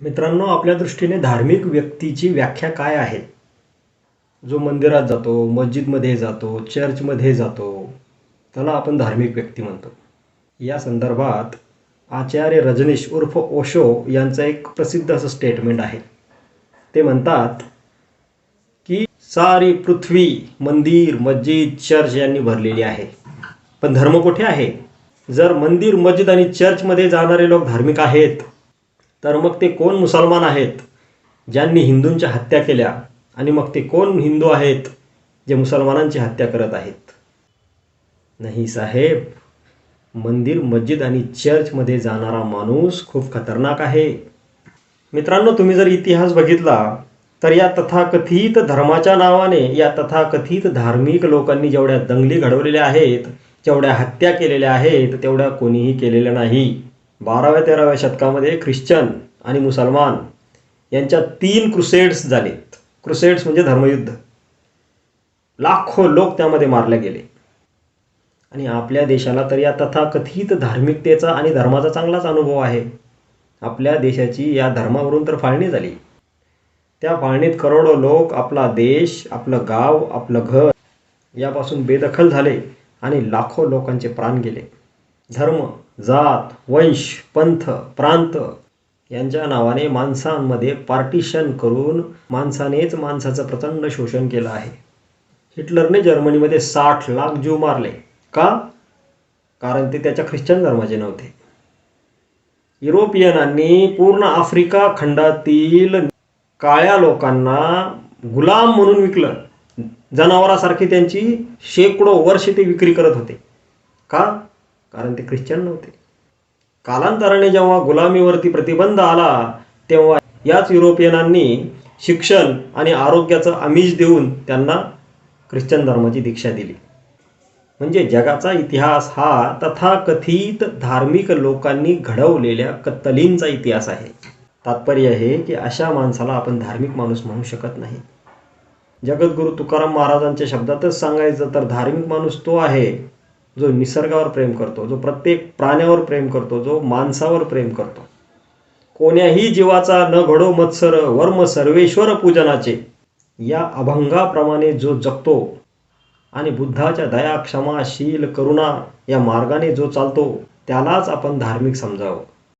मित्रांनो आपल्या दृष्टीने धार्मिक व्यक्तीची व्याख्या काय आहे? जो मंदिरात जातो मस्जिदमध्ये जातो चर्चमध्ये जातो त्याला आपण धार्मिक व्यक्ती म्हणतो. या संदर्भात आचार्य रजनीश उर्फ ओशो यांचं एक प्रसिद्ध असं स्टेटमेंट आहे. ते म्हणतात की सारी पृथ्वी मंदिर मस्जिद चर्च यांनी भरलेली आहे. पण धर्म कुठे आहे? जर मंदिर मस्जिद आणि चर्चमध्ये जाणारे लोक धार्मिक आहेत तर मग ते कोण मुसलमान आहेत ज्यांनी हिंदूंच्या हत्या केल्या आणि मग ते कोण हिंदू आहेत जे मुसलमानांची हत्या करत आहेत? नाही साहेब मंदिर मस्जिद आणि चर्चमध्ये जाणारा माणूस खूप खतरनाक आहे. मित्रांनो तुम्ही जर इतिहास बघितला तर या तथाकथित धर्माच्या नावाने या तथाकथित धार्मिक लोकांनी जेवढ्या दंगली घडवलेल्या आहेत जेवढ्या हत्या केलेल्या आहेत तेवढ्या कोणीही केलेल्या नाही. बाराव्या तेराव्या शतकामध्ये ख्रिश्चन आणि मुसलमान यांच्या तीन क्रुसेड्स झालेत. क्रुसेड्स म्हणजे धर्मयुद्ध. लाखो लोक त्यामध्ये मारले गेले. आणि आपल्या देशाला तर या तथाकथित धार्मिकतेचा आणि धर्माचा चांगलाच अनुभव आहे. आपल्या देशाची या धर्मावरून तर फाळणी झाली. त्या फाळणीत करोडो लोक आपला देश आपलं गाव आपलं घर यापासून बेदखल झाले आणि लाखो लोकांचे प्राण गेले. धर्म जात वंश पंथ प्रांत यांच्या नावाने माणसांमध्ये पार्टिशन करून माणसानेच माणसाचं प्रचंड शोषण केलं आहे. हिटलरने जर्मनीमध्ये साठ लाख जीव मारले. का? कारण ते त्याच्या ख्रिश्चन धर्माचे नव्हते. युरोपियनांनी पूर्ण आफ्रिका खंडातील काळ्या लोकांना गुलाम म्हणून विकलं. जनावरासारखी त्यांची शेकडो वर्ष ते विक्री करत होते. का? कारण ते ख्रिश्चन नव्हते. कालांतराने जेव्हा गुलामीवरती प्रतिबंध आला तेव्हा याच युरोपियनांनी शिक्षण आणि आरोग्याचं आमिष देऊन त्यांना ख्रिश्चन धर्माची दीक्षा दिली. म्हणजे जगाचा इतिहास हा तथाकथित धार्मिक लोकांनी घडवलेल्या कत्तलींचा इतिहास आहे. तात्पर्य हे की अशा माणसाला आपण धार्मिक माणूस म्हणू शकत नाही. जगद्गुरू तुकाराम महाराजांच्या शब्दातच सांगायचं तर धार्मिक माणूस तो आहे जो निसर्गावर प्रेम करतो जो प्रत्येक प्राण्यावर प्रेम करतो जो माणसावर प्रेम करतो. कोण्याही जीवाचा न घडो मत्सर वर्म सर्वेश्वर पूजनाचे या अभंगाप्रमाणे जो जगतो आणि बुद्धाच्या दया क्षमा शील करुणा या मार्गाने जो चालतो त्यालाच आपण धार्मिक समजावं.